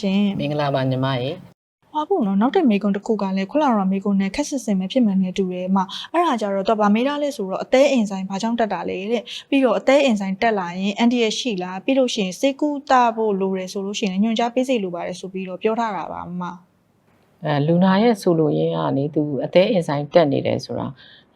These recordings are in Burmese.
ရှင်မင်္ဂလာပါညီမရေဟွာဖို့နော်နောက်တဲ့မေကွန်တစ်ခုကလည်းခွလာရောမေကွန်နဲ့ခက်စစ်စင်ပဲဖြစ်မှန်နေတူတယ်အမအဲ့ဒါကြတော့တော့ဗာမေးတာလဲဆိုတော့အသေးအင်ဆိုင်ဘာကြောင့်တက်တာလဲတဲ့ပြီးတော့အသေးအင်ဆိုင်တက်လာရင်အန်တီရရှိလားပြီးလို့ရှိရင်စေကူတာဖို့လိုတယ်ဆိုလို့ရှိရင်ညွှန်ကြားပေးစိတ်လိုပါတယ်ဆိုပြီးတော့ပြောထားတာပါအမအဲလူနာရဲ့ဆိုလိုရင်းကနေသူအသေးအင်ဆိုင်တက်နေတယ်ဆိုတာ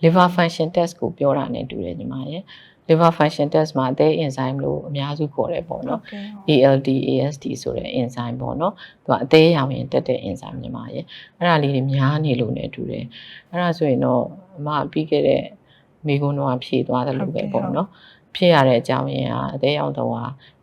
liver function test ကိုပြောတာနဲ့တူတယ်ညီမရေ liver function test မှာအသေးအင်ဆိုင်လို့အများစုခေါ်တယ်ပေါ့နော် ALD ASD ဆိုတဲ့ enzyme ပေါ့နော်သူကအသေးရောင်ရင်တက်တဲ့ enzyme ညီမရေအဲ့ဒါလေးတွေများနေလို့ ਨੇ တူတယ်အဲ့ဒါဆိုရင်တော့အမပြီးခဲ့တဲ့မိကုန်းတော့ဖြည့်သွားတယ်လို့ပဲပေါ့နော်ဖြစ်ရတဲ့အကြောင်းရင်းကအသေးရောင်တော့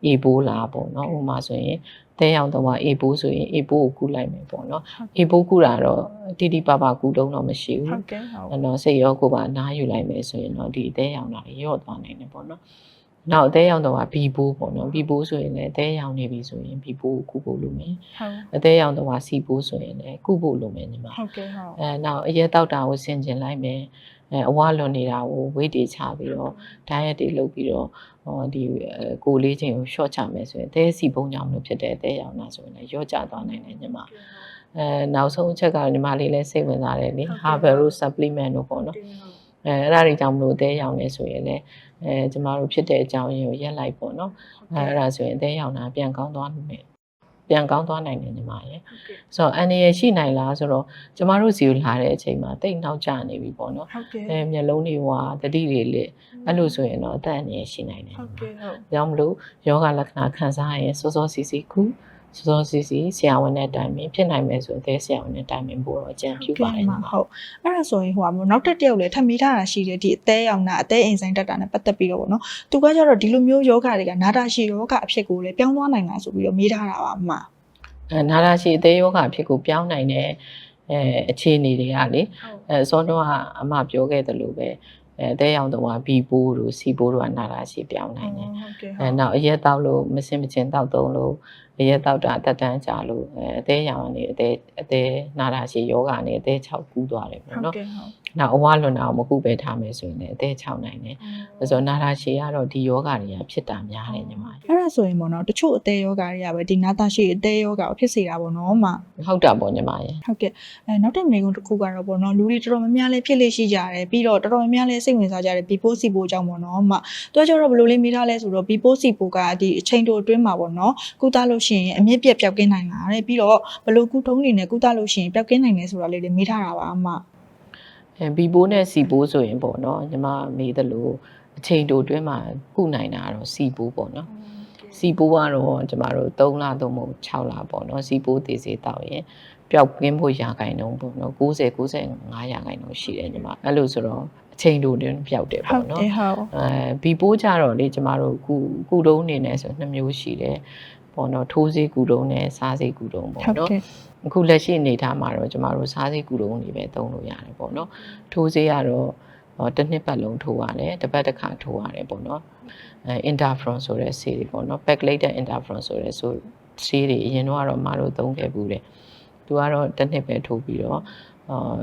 အေဘိုးလာပေါ့နော်ဥပမာဆိုရင် တဲရောင်တော့အေဘိုးဆိုရင်အေဘိုးကိုကူလိုက်မယ်ပေါ့နော်အေဘိုးကူတာတော့တိတိပပကူတုံးတော့မရှိဘူးဟုတ်ကဲ့ဟုတ်အဲ့တော့စိတ်ရောကိုယ်ပါအနားယူလိုက်မယ်ဆိုရင်တော့ဒီအသေးရောင်တာတွေရော့သွားနိုင်တယ်ပေါ့နော်။နောက်အသေးရောင်တော့ဘီဘိုးပေါ့နော်။ဘီဘိုးဆိုရင်လည်းအသေးရောင်နေပြီဆိုရင်ဘီဘိုးကိုကုဖို့လိုမယ်ဟုတ်။အသေးရောင်တော့စီဘိုးဆိုရင်လည်းကုဖို့လိုမယ်ညီမဟုတ်ကဲ့ဟုတ်။အဲနောက်အရက်တောက်တာကိုဆင်ကျင်လိုက်မယ်။ အဲအဝလွန်နေတာကိုဝိတ်တွေချပြီးတော့ diet တွေလုပ်ပြီးတော့ဟောဒီအဲကိုယ်လေးချင်းကို short ချမယ်ဆိုရင်အသေးစီပုံကြောင့်လို့ဖြစ်တဲ့အသေးရောင်တာဆိုရင်လည်းရော့ကျသွားနိုင်တယ်ညီမ။အဲနောက်ဆုံးအချက်ကညီမလေးလည်းစိတ်ဝင်စားတယ်လေ herbal root supplement တို့ပေါ့နော်အဲအဲ့ဒါတွေကြောင့်မလို့အသေးရောင်နေဆိုရင်လည်းအဲကျမတို့ဖြစ်တဲ့အကြောင်းရင်းကိုရက်လိုက်ပေါ့နော်အဲအဲ့ဒါဆိုရင်အသေးရောင်တာပြန်ကောင်းသွားနိုင် ပြန်ကောင်းသွားနိုင်တယ်ညီမရဲ့ဆိုတော့အန်ရရှိနိုင်လားဆိုတော့ကျမတို့စီကိုလာတဲ့အချိန်မှာတိတ်နောက်ကျနေပြီပေါ့နော်ဟုတ်ကဲ့အဲမျက်လုံးတွေဟွာတတိတွေလေအဲ့လိုဆိုရင်တော့အသက်အန္တရာယ်ရှိနိုင်တယ်ဟုတ်ကဲ့ဟုတ်။ကြောင့်မလို့ယောဂလက္ခဏာခံစားရင်စောစောစီစီခု စောစောစီစီဆရာဝန်နဲ့တိုင်ပင်ဖြစ်နိုင်မယ်ဆိုအသေးဆရာဝန်နဲ့တိုင်ပင်ဖို့တော့အကြံပြုပါတယ်ညီမဟုတ်အဲ့ဒါဆိုရင်ဟိုကနောက်တစ်တယောက်လည်းထပ်မိထားတာရှိတယ်ဒီအသေးရောင်နာအသေးအင်ဆိုင်တက်တာနဲ့ပတ်သက်ပြီးတော့ဗောနော်သူကကြတော့ဒီလိုမျိုးယောဂတွေကနာတာရှိယောဂအဖြစ်ကိုလည်းပြောင်းသွားနိုင်လားဆိုပြီးတော့မေးထားတာပါအမအဲနာရာရှိအသေးယောဂအဖြစ်ကိုပြောင်းနိုင်တဲ့အဲအခြေအနေတွေကလေအဲစောတော့ကအမပြောခဲ့သလိုပဲအဲအသေးရောင်တော့ဘီဘိုးတို့စီဘိုးတို့ကနာရာရှိပြောင်းနိုင်တယ်ဟုတ်ကဲ့အဲနောက်အရက်တောက်လို့မစင်မချင်းတောက်သုံးလို့ အရက်တောက်တာအသက်တန်းကြလို့အဲအသေးရောင်ကနေအသေးအသေးနာရာရှိယောဂကနေအသေး6ကူးသွားတယ်ပေါ့ဟုတ်နော်ကဲ့ဟုတ်နောက်အဝလွန်တာကိုမကုပဲထားမယ်ဆိုရင်လည်းအသေး6နိုင်တယ်ဆိုတော့နာရာရှိကတော့ဒီယောဂတွေကဖြစ်တာများတယ်ညီမအဲ့ဒါဆိုရင်ဗောနော်တချို့အသေးယောဂတွေကပဲဒီနာတာရှိအသေးယောဂကိုဖြစ်စေတာဗောနော်အမဟုတ်တာပေါ့ညီမရဲ့ဟုတ်ကဲ့အဲနောက်တစ်မိကုန်းတစ်ခုကတော့ပေါ့နော်လူတွေတော်တော်များများလေးဖြစ်လေးရှိကြတယ်ပြီးတော့တော်တော်များများလေးစိတ်ဝင်စားကြတယ်ဘီပိုးစီပိုးကြောင့်ပေါ့နော်အမသူကကျတော့ဘယ်လိုလေးမိထားလဲဆိုတော့ဘီပိုးစီပိုးကဒီအချိန်တိုအတွင်းမှာပေါ့နော်ကုသလို့ရှိရင်အမြင့်ပြတ်ပျောက်ကင်းနိုင်တာတဲ့ပြီးတော့ဘယ်လိုကုထုံးနေနဲ့ကုသလို့ရှိရင်ပျောက်ကင်းနိုင်တယ်ဆိုတာလေးတွေမိထားတာပါအမအဲဘီဘိုးနဲ့စီဘိုးဆိုရင်ပေါ့နော်ညီမမေးသလိုအချိန်တိုအတွင်းမှာကုနိုင်တာကတော့စီဘိုးပေါ့နော်စီဘိုးကတော့ကျမတို့3လသို့မဟုတ်6လပေါ့နော်စီဘိုးသေးစေတောက်ရင်ပျောက်ကင်းဖို့ရာခိုင်နှုန်းပေါ့နော်90 95ရာခိုင်နှုန်းရှိတယ်ညီမအဲ့လိုဆိုတော့အချိန်တိုအတွင်းပျောက်တယ်ဟုတ်ပေါ့နော်တယ်ဟုတ်အဲဘီပိုးကြတော့လေကျမတို့ကုကုတုံးနေနေဆိုနှစ်မျိုးရှိတယ် ပေါ့နော်ထိုးစေးကုတုံးနဲ့စားစေးကုတုံးပေါ့ဟုတ်နော်ကဲ့အခုလက်ရှိအနေထားမှာတော့ကျမတို့စားစေးကုတုံးတွေပဲသုံးလို့ရတယ်ပေါ့နော်ထိုးစေးကတော့ဟောတစ်နှစ်ပတ်လုံးထိုးရတယ်တစ်ပတ်တစ်ခါထိုးရတယ်ပေါ့နော်အဲ interferon ဆိုတဲ့ဆေးတွေပေါ့နော် pegylated interferon ဆိုတဲ့ဆိုဆေးတွေအရင်တော့ကတော့မတို့သုံးခဲ့ဘူးတဲ့သူကတော့တစ်နှစ်ပဲထိုးပြီးတော့အာ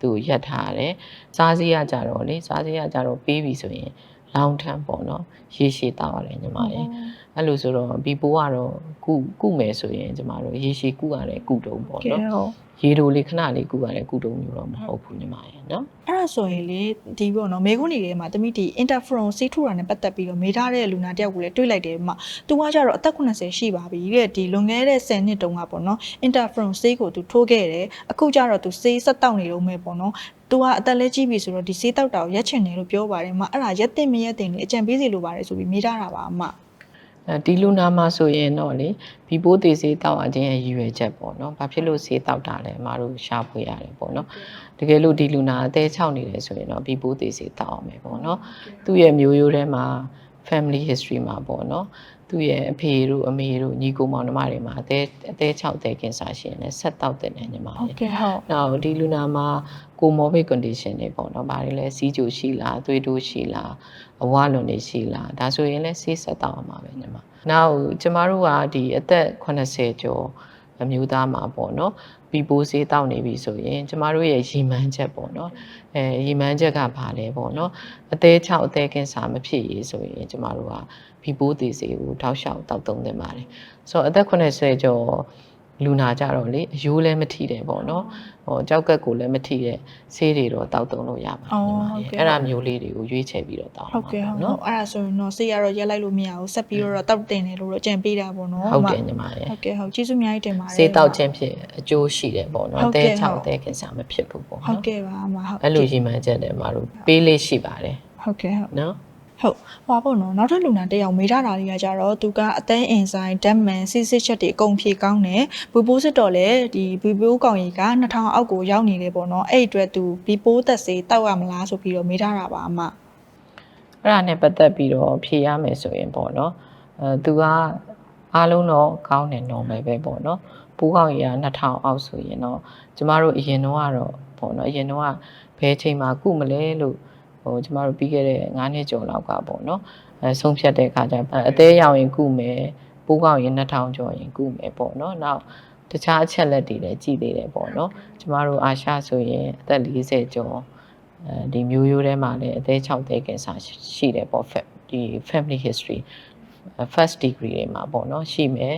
သူရက်ထားရတယ်စားစေးရကြတော့လေစားစေးရကြတော့ပေးပြီဆိုရင် long term ပေါ့နော်ရေရှည်တောက်ရတယ်ညီမလေးအဲ့လိုဆိုတော့ဘီပိုးကတော့ကုကုမယ်ဆိုရင်ကျမတို့ရေရှည်ကုရတယ်ကုတုံးပေါ့ကဲနော်ဟုတ်ရေတိုလေးခဏလေးကုရတယ်ကုတုံးမျိုးတော့မဟုတ်ဘူးညီမရဲ့နော်အဲ့ဒါဆိုရင်လေဒီပေါ့နော်မေကုန်းနေထဲမှာတမိဒီ interferon စီးထူတာနဲ့ပတ်သက်ပြီးတော့မေးထားတဲ့လူနာတယောက်ကိုလည်းတွေ့လိုက်တယ်မှာသူကကြတော့အသက်80ရှိပါပြီတဲ့ဒီလွန်ခဲ့တဲ့10နှစ်တုန်းကပေါ့နော် interferon ဆေးကိုသူထိုးခဲ့တယ်အခုကျတော့သူဆေးဆက်တောက်နေတော့မယ်ပေါ့နော် သူကအသက်လည်းကြီးပြီဆိုတော့ဒီဆေးတောက်တာကိုရက်ချင်တယ်လို့ပြောပါတယ်မှာအဲ့ဒါရက်တင်မရက်တင်လေအကြံပေးစီလိုပါတယ်ဆိုပြီးမေးထားတာပါအမအဲဒီလူနာမှာဆိုရင်တော့လေဘီပိုးသေးစေးတောက်အခြင်းရဲ့ရည်ရွယ်ချက်ပေါ့နော်ဘာဖြစ်လို့ဆေးတောက်တာလဲအမတို့ရှာဖွေရတယ်ပေါ့နော်တကယ်လို့ဒီလူနာအသေးချောက်နေတယ်ဆိုရင်တော့ဘီပိုးသေးစေးတောက်အောင်မယ်ပေါ့နော်သူ့ရဲ့မျိုးရိုးထဲမှာ family history မှာပေါ့နော်သူ့ရဲ့အဖေတို့အမေတို့ညီကိုမောင်နှမတွေမှာအသေးအသေးချောက်တဲ့ကင်ဆာရှင်နဲ့ဆက်တောက်တဲ့နေညီမဟုတ်လေးကဲ့ဟုတ်နောက်ဒီလူနာမှာ comorbid condition တွေပေါ့နော်။ဘာတွေလဲစီးကြိုရှိလား၊သွေးတိုးရှိလား၊အဝလွန်တွေရှိလား။ဒါဆိုရင်လည်းဆေးဆက်တော့အောင်ပါပဲညီမ။နောက်ကျမတို့ကဒီအသက်80ကျော်အမျိုးသားမှာပေါ့နော်။ပီပိုးဆေးတောက်နေပြီဆိုရင် ကျမတို့ရဲ့ရီမန်းချက်ပေါ့နော်။အဲရီမန်းချက်ကဘာလဲပေါ့နော်။အသေး6အသေးကင်ဆာမဖြစ်ရေးဆိုရင် ကျမတို့ကပီပိုးသေးဆေးကိုထောက်လျှောက်တောက်သုံးသင့်ပါတယ်။ဆိုတော့အသက်80ကျော် လူနာကြတော့လေအယိုးလည်းမထိတယ်ပေါ့နော်ဟိုကြောက်ကက်ကိုလည်းမထိတဲ့ဆေးတွေတော့တောက်တုံးလို့ရပါတယ်ညီမရေအဲ့ဒါမျိုးလေးတွေကိုရွေးချယ်ပြီးတော့တောက်ဟုတ်ကဲ့ဟုတ်နော်နော်အဲ့ဒါဆိုရင်တော့ဆေးရတော့ရက်လိုက်လို့မရဘူးဆက်ပြီးတော့တောက်တင်တယ်လို့တော့ကြံပေးတာပေါ့နော်ဟုတ်တယ်ညီမရေဟုတ်ကဲ့ဟုတ်ကျေးဇူးအများကြီးတင်ပါတယ်ဆေးတောက်ခြင်းဖြင့်အကျိုးရှိတယ်ပေါ့နော်ဟုတ်အကဲ့သေးချောက်ဟုတ်အသေးခင်စားမဖြစ်ဘူးပေါ့ဟုတ်နော်ကဲ့ပါအမဟုတ်အဲ့လိုရည်မှန်းချက်နဲ့မတို့ပေးလေးရှိပါတယ်ဟုတ်ကဲ့ဟုတ်နော် ဟုတ်ဟွာပေါ့နော်နောက်ထပ်လူနာတစ်ယောက်မေးထားတာတွေကကြတော့သူကအသေးအင်ဆိုင်ဓာတ်မှန်စစ်စစ်ချက်တွေအကုန်ဖြေကောင်းတယ်ဘူပိုးစစ်တော့လေဒီဘူပိုးကောင်ကြီးက2000အောက်ကိုရောက်နေတယ်ပေါ့နော်အဲ့အတွက်သူဘီပိုးသက်စေးတောက်ရမလားဆိုပြီးတော့မေးထားတာပါအမအဲ့ဒါနဲ့ပတ်သက်ပြီးတော့ဖြေရမယ်ဆိုရင်ပေါ့နော်အဲသူကအားလုံးတော့ကောင်းတယ် normal ပဲပေါ့နော်ပူးကောင်းကြီးက2000အောက်ဆိုရင်တော့ကျမတို့အရင်တော့ကတော့ပေါ့နော်အရင်တော့ကဘယ်ချိန်မှာကုမလဲလို့ ဟိုကျမတို့ပြီးခဲ့တဲ့9နှစ်ကျော်လောက်ကပေါ့နော်အဲဆုံးဖြတ်တဲ့အခါကျအသေးရောင်ရင်ကုမယ်ပူးကောင်းရင်2000ကျော်ရင်ကုမယ်ပေါ့နော်နောက်တခြားအချက်လက်တွေလည်းကြည့်သေးတယ်ပေါ့နော်ကျမတို့အာရှဆိုရင်အသက်40ကျော်အဲဒီမျိုးရိုးထဲမှာလည်းအသေး6သေးကင်ဆာရှိတယ်ပေါ့ fa- ဒီ family history first degree တွေမှာပေါ့နော်ရှိမယ်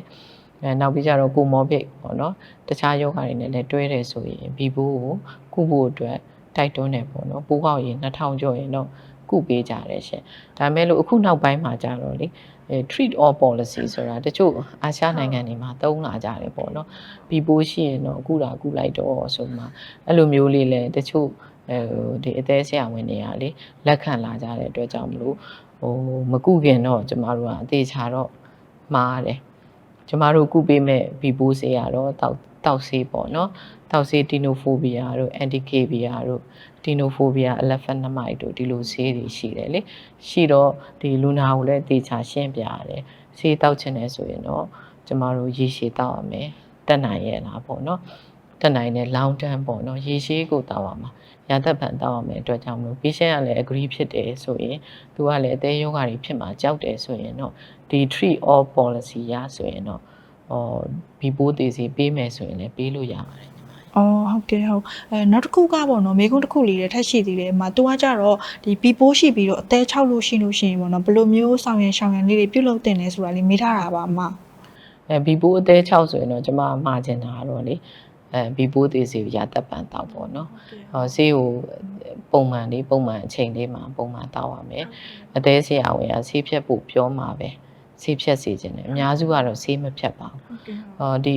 အဲနောက်ပြီးကြတော့ comorbid ပေါ့နော်တခြားယောဂတွေနဲ့လည်းတွဲတယ်ဆိုရင်ဘီဘိုးကိုကုဖို့အတွက် တိုက်တွန်းတယ်ပေါ့နော်ပိုးကောက်ရင်2000ကျော်ရင်တော့ကုပေးကြတယ်ရှင်ဒါပေမဲ့လို့အခုနောက်ပိုင်းမှာကြတော့လေအဲ treat all policy ဆိုတာတချို့အာရှနိုင်ငံတွေမှာသုံးလာကြတယ်ပေါ့နော်ဘီဘိုးရှိရင်တော့ကုတာကုလိုက်တော့ဆိုမှအဲ့လိုမျိုးလေးလည်းတချို့အဲဟိုဒီအသေးဆရာဝန်တွေကလေလက်ခံလာကြတဲ့အတွက်ကြောင့်မလို့ဟိုမကုခင်တော့ကျမတို့ကအသေးချာတော့မှားတယ် ကျမတို့ကုပေးမဲ့ဘီပိုးဆေးရတော့တောက်တောက်ဆေးပေါ့နော်တောက်ဆေးတီနိုဖိုဘီယာတို့အန်တီကေဘီယာတို့တီနိုဖိုဘီယာအလက်ဖက်နမိုက်တို့ဒီလိုဆေးတွေရှိတယ်လေရှိတော့ဒီလူနာကိုလည်းတေချာရှင်းပြရတယ်ဆေးတောက်ချင်တယ်ဆိုရင်တော့ကျမတို့ရေရှည်တောက်ရမယ်တက်နိုင်ရဲ့လားပေါ့နော်တက်နိုင်တဲ့ long term ပေါ့နော်ရေရှည်ကိုတောက်ရမှာရာသက်ပံတောက်အောင်မယ့်အတွက်ကြောင့်မလို့ patient ကလည်း agree ဖြစ်တယ်ဆိုရင်သူကလည်းအသေးယောဂါတွေဖြစ်မှာကြောက်တယ်ဆိုရင်တော့ ဒီ treat all policy ရဆိုရင်တော့ဟောဘီပိုးသေးစီပေးမယ်ဆိုရင်လည်းပေးလို့ရပါတယ်ညီမကြီးအော်ဟုတ်ကဲ့ဟုတ်အဲနောက်တစ်ခုကပေါ့နော်မိကုန်းတစ်ခုလေးလည်းထပ်ရှိသေးတယ်အမသူကကြတော့ဒီဘီပိုးရှိပြီးတော့အသေး6လို့ရှိလို့ရှိရင်ပေါ့နော်ဘယ်လိုမျိုးဆောင်ရန်ရှောင်ရန်လေးတွေပြုလုပ်တင်လဲဆိုတာလေးမေးထားတာပါအမအဲဘီပိုးအသေး6ဆိုရင်တော့ကျွန်မမှာချင်တာကတော့လေအဲဘီပိုးသေးစီကိုရာသက်ပံတောက်ပေါ့နော်ဟောဆေးကိုပုံမှန်လေးပုံမှန်အချိန်လေးမှာပုံမှန်တောက်ရမယ်အသေးဆရာဝန်ကဆေးဖြတ်ဖို့ပြောမှာပဲ ဆေးဖြတ်စီခြင်းတယ်အများစုကတော့ဆေးမဖြတ်ပါဘူးဟုတ်ကဲ့ဟုတ်အော်ဒီ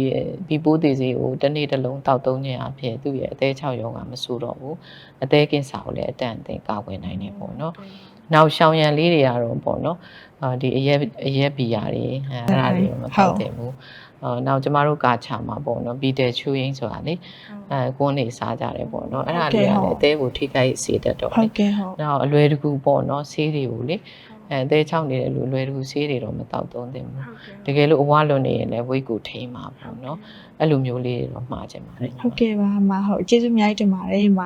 ဘီပိုးသေးစီကိုတစ်နေ့တစ်လုံးတောက်သုံးခြင်းအဖြစ်သူ့ရဲ့အသေး6ရောဂါမဆိုးတော့ဘူးအသေးကင်းစာကိုလည်းအတန်အသင်ကာကွယ်နိုင်တယ်ပေါ့နော်နောက်ရှောင်ရံလေးတွေကတော့ပေါ့နော်အာဒီအရက်အရက်ဘီယာတွေအဲအဲ့ဒါတွေမတောက်သင့်ဘူးအော်နောက်ကျမတို့ကာချာမှာပေါ့နော်ဘီတယ်ချူရင်းဆိုတာလေအဲကွန်းနေစားကြတယ်ပေါ့နော်အဲ့ဒါလေးကလည်းအသေးကိုထိခိုက်စေတတ်တော့ဟုလေတ်ကဲ့ဟုတ်နောက်အလွယ်တကူပေါ့နော်ဆေးတွေကိုလေ အဲအသေး6နေတဲ့လူအလွယ်တကူဆေးတွေတော့မတောက်သုံးသင့်ဘူးတကယ်လို့အဝလွန်နေရင်လည်းဝိတ်ကိုထိန်းမှာပေါ့နော်အဲ့လိုမျိုးလေးတွေတော့မှားချင်ပါတယ်ဟုတ်ကဲ့ပါအမဟုတ်ကျေးဇူးအများကြီးတင်ပါတယ်အမ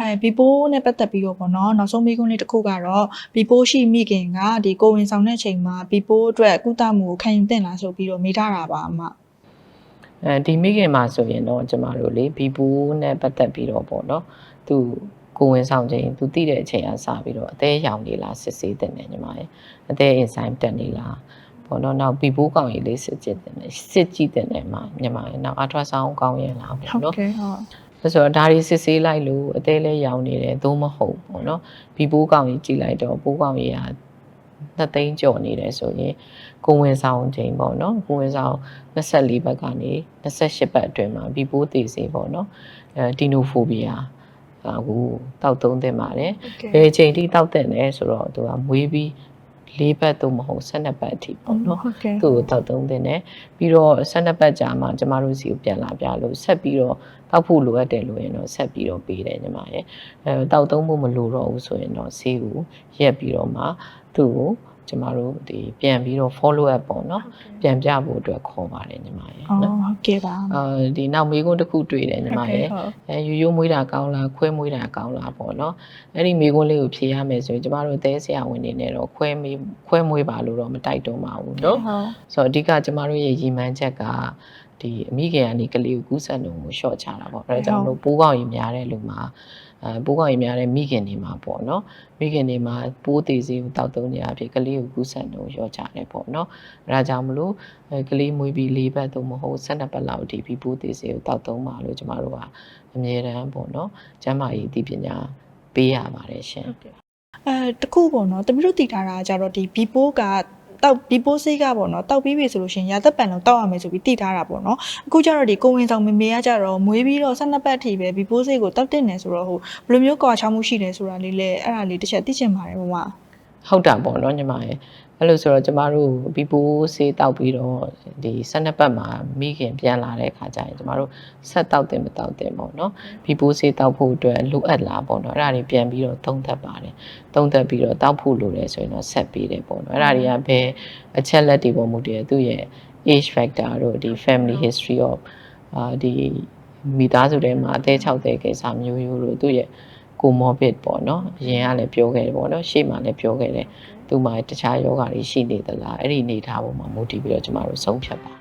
အဲဘီပိုးနဲ့ပတ်သက်ပြီးတော့ပေါ့နော်နောက်ဆုံးမိကုန်းလေးတစ်ခုကတော့ဘီပိုးရှိမိခင်ကဒီကိုဝင်ဆောင်တဲ့ချိန်မှာဘီပိုးအတွက်ကုသမှုကိုခံယူသင့်လားဆိုပြီးတော့မေးထားတာပါအမအဲဒီမိခင်မှာဆိုရင်တော့ကျမတို့လေဘီပူနဲ့ပတ်သက်ပြီးတော့ပေါ့နော်သူ ကိုဝင်ဆောင်ခြင်းသူသိတဲ့အချိန်အစပြီးတော့အသေးရောင်နေလားစစ်ဆေးတဲ့နေညီမရဲ့အသေး enzyme တက်နေလားပေါ့နော်နောက်ဘီပူကောင်ကြီးလေးစစ်ကြည့်တဲ့နေစစ်ကြည့်တဲ့နေမှာညီမရဲ့နောက် ultrasound ကောင်းရင်လားပေါ့ဟုတ်နော်ကဲ့ဟုတ်ဒါဆိုတော့ဒါတွေစစ်ဆေးလိုက်လို့အသေးလေးရောင်နေတယ်သို့မဟုတ်ပေါ့နော်ဘီပိုးကောင်ကြီးကြည့်လိုက်တော့ပိုးကောင်ကြီးကနှစ်သိန်းကျော်နေတယ်ဆိုရင်ကိုဝင်ဆောင်ချိန်ပေါ့နော်ကိုဝင်ဆောင်24ဘက်ကနေ28ဘက်အတွင်းမှာဘီပိုးသေးစေပေါ့နော်အဲဒီနိုဖိုဘီယာ ဟိုတောက်သုံးတင်ပါတယ်ဟုတ်ကဲ့ဘယ်ချိန်ထိတောက်တဲ့လဲဆိုတော့သူကမွေးပြီး၄ဘက်သို့မဟုတ်12ဘက်အထိပေါ့နော်ဟုတ်ကဲ့သူ့ကိုတောက်သုံးတင်တယ်ပြီးတော့12ပတ်ကြာမှကျမတို့စီကိုပြန်လာပြလို့ဆက်ပြီးတော့တောက်ဖို့လိုအပ်တယ်လို့ရင်တော့ဆက်ပြီးတော့ပေးတယ်ညီမရဲ့အဲတောက်သုံးဖို့မလိုတော့ဘူးဆိုရင်တော့ဆေးကိုရက်ပြီးတော့မှသူ့ကို ကျမတို့ဒီပြန်ပြီးတော့ follow up ပေါ့နော်ပြန်ပြဖို့အတွက်ခေါ်ပါတယ်ညီမရဲ့အော်နော်ဟုတ်ကဲ့ပါအဲဒီနောက်မေးခွန်းတစ်ခုတွေ့တယ်ညီမရဲ့ဟုတ်အဲရိုးရိုးမွေးတာကောင်းလားခွဲမွေးတာကောင်းလားပေါ့နော်အဲ့ဒီမိကွန်းလေးကိုဖြေရမယ်ဆိုရင်ကျမတို့သဲဆရာဝန်တွေနဲ့တော့ခွဲမေးခွဲမွေးပါလို့တော့မတိုက်တွန်းပါဘူးဟုနော်တ်ဆိုတော့အဓိကကျမတို့ရဲ့ရည်မှန်းချက်ကဒီအမိခင်ကနေကလေးကိုကူးစက်နှုန်းကိုရှော့ချတာပေါ့အဲဒါကြောင့်မလို့ပိုးကောင်းရင်များတဲ့လူမှာ အဲပိုးကောင်းရင်များတဲ့မိခင်တွေမှာပေါ့နော်မိခင်တွေမှာပိုးသေးစေကိုတောက်သုံးနေရဖြစ်ကလေးကိုကူးစက်နှုန်းလျော့ချတယ်ပေါ့နော်အဲဒါကြောင့်မလို့အဲကလေးမွေးပြီး၄ပတ်သို့မဟုတ်၁၂ပတ်လောက်ဒီပြီးပိုးသေးစေကိုတောက်သုံးပါလို့ကျမတို့ကအမြဲတမ်းပေါ့နော်ကျန်းမာရေးအသိပညာပေးရပါတယ်ရှင်အဲတခုပေါ့နော်တမီးတို့တည်ထားတာကကြတော့ဒီဘီပိုးက တောက်ဘီပိုးဆေးကပေါ့နော်တောက်ပြီးပြီဆိုလို့ရှရင်ရာသက်ပံလုံးတောက်ရမယ်ဆိုပြီးတည်ထားတာပေါ့နော်အခုကျတော့ဒီကိုဝင်ဆောင်မေမေကကြတော့မွေးပြီးတော့12ပတ်ထိပဲဘီပိုးဆေးကိုတောက်တင်နေဆိုတော့ဟိုဘယ်လိုမျိုးကွာချောင်းမှုရှိတယ်ဆိုတာလေးလဲအဲ့ဒါလေးတစ်ချက်သိချင်ပါတယ်မမ ဟုတ်တာပေါ့နော်ညီမရဲ့အဲ့လိုဆိုတော့ကျမတို့ဘီပိုးဆေးတောက်ပြီးတော့ဒီ12ပတ်မှာမိခင်ပြန်လာတဲ့ခါကျရင်ကျမတို့ဆက်တောက်တင်မတောက်တင်ပေါ့နော်ဘီပိုးဆေးတောက်ဖို့အတွက်လိုအပ်လားပေါ့နော်အဲ့ဒါတွေပြန်ပြီးတော့သုံးသပ်ပါတယ်သုံးသပ်ပြီးတော့တောက်ဖို့လိုတယ်ဆိုရင်တော့ဆက်ပေးတယ်ပေါ့နော်အဲ့ဒါတွေကဘယ်အချက်လက်တွေပေါ်မူတည်သူ့ရဲ့ age factor တို့ဒီ family history of အာဒီမိသားစုထဲမှာအသေး6တဲ့ကိစ္စမျိုးမျိုးတို့သူ့ရဲ့ comorbid ပေါ့နော်အရင်ကလည်းပြောခဲ့တယ်ပေါ့နော်ရှေ့မှာလည်းပြောခဲ့တယ်သူ့မှာတခြားယောဂါတွေရှိနေသလားအဲ့ဒီအနေအထားပေါ်မှာမူတည်ပြီးတော့ကျမတို့ဆုံးဖြတ်ပါ